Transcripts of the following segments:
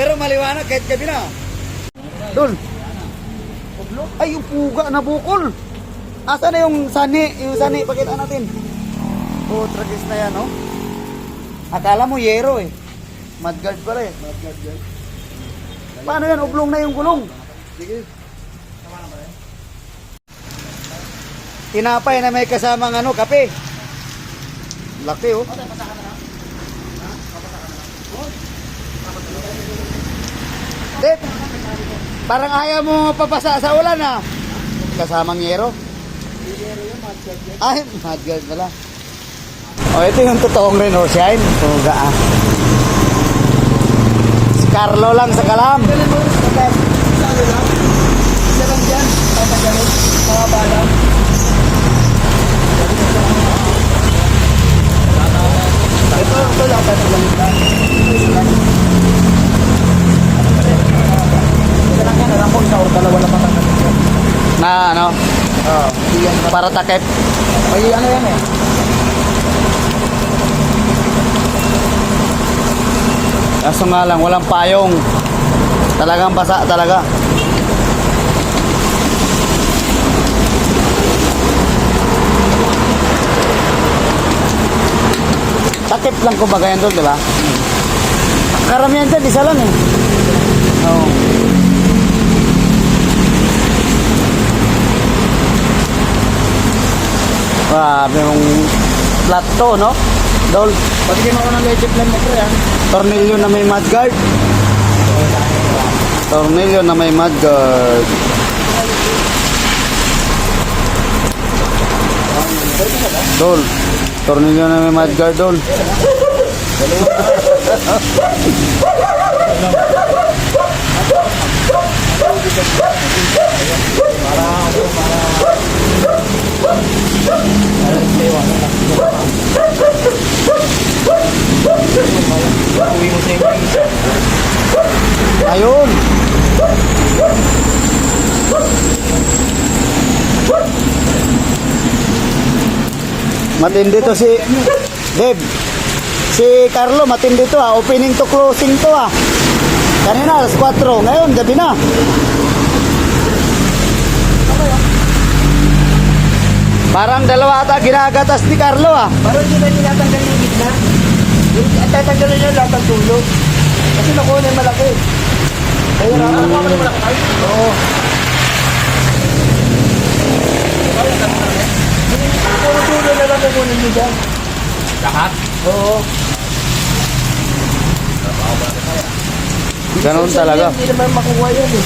Pero maliwanag kahit gabi na. Dol. Ay, yung puga na bukol. Asa na yung sani? Yung sani, pakita natin. Oh, tragis na yan, oh. Akala mo yero eh. Mudguard pala eh. Mudguard yan. Paano yan? Ublong na yung gulong. Sige. Tinapay na may kasamang ano, kape. Laki oh. Dep, parang ayaw mo papasa sa ulan ah. Kasamang yero. Ay, mudguard pala. Oh, ito yung totoong Renault Shine. Puga ah. Si Carlo lang sa kalam. Isa lang dyan, tatagalin, mga bala. Ito, ito lang, tatagalin lang. Isa lang. Isa lang yan, alam ko, isa o dalawa lang matanggalin yan. Ano, Oo, hindi yan. para takip. May ano yan eh. Kaso nga lang, walang payong. Talagang basa talaga. Takip lang kumbaga yan doon, di ba? Karamihan dyan, isa lang eh. Oo. Grabe yung flat to, no? Dol, Patigyan ako ng leche plan mo pre ah. tornilyo na may mudguard. Tornilyo na may mudguard. Dol, tornilyo na may mudguard, Dol. Uwi Matindi to si Deb. Si Carlo, matindi to ah. Opening to closing to ah. Kanina, alas 4. Ngayon, gabi na. Parang dalawa ata ginagatas ni Carlo ah. Parang hindi na tinatanggal yung gitna. Yung at tatanggalin niya lahat ng tulo. Kasi nakuha na yung malaki. Kaya na, ano yung malaki? Oo. Dyan. Lahat? Oo. Ganun talaga. Hindi naman makukuha yan eh.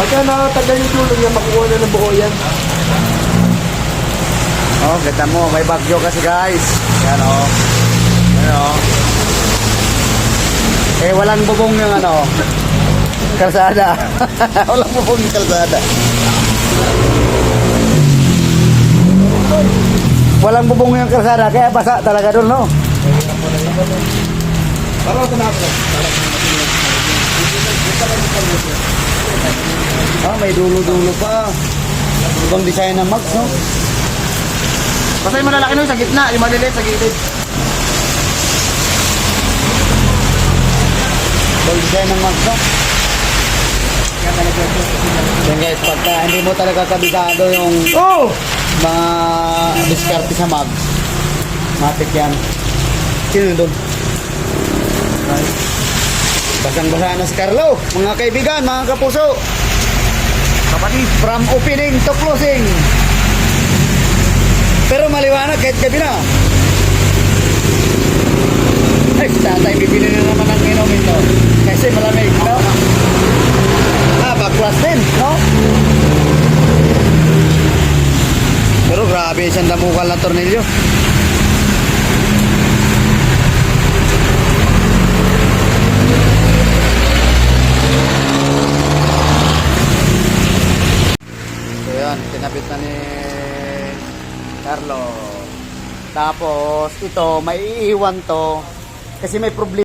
Pagka nakatanggal yung tulo niya, makukuha na ng buo yan. Oh, kita mo, may bagyo kasi guys. Yan oh. Yan oh. Eh, walang bubong yung ano, kalsada. walang bubong yung kalsada. Walang bubong yung kalsada, kaya basa talaga doon, no? Parang ako. Ah, may dulo-dulo pa. Ibang design ng mags, no? Basta yung malalaki nun sa gitna, yung maliliit sa gilid. Ibang design ng mags, no? Yan guys, pagka hindi mo talaga kabisado yung Oh! Mga diskarte sa mags, matik yan. Sino doon? Basang-basa na si Carlo. Mga kaibigan, mga kapuso. Kapatid, from opening to closing. Pero maliwanag kahit gabi na. Ay, si tatay, bibili na naman ng inumin to. Kasi malamig, no? Ah, backwash din, no? Grabe, isang damukal ng tornilyo. So yan, kinabit na ni Carlo. Tapos ito, may iiwan to kasi may problema.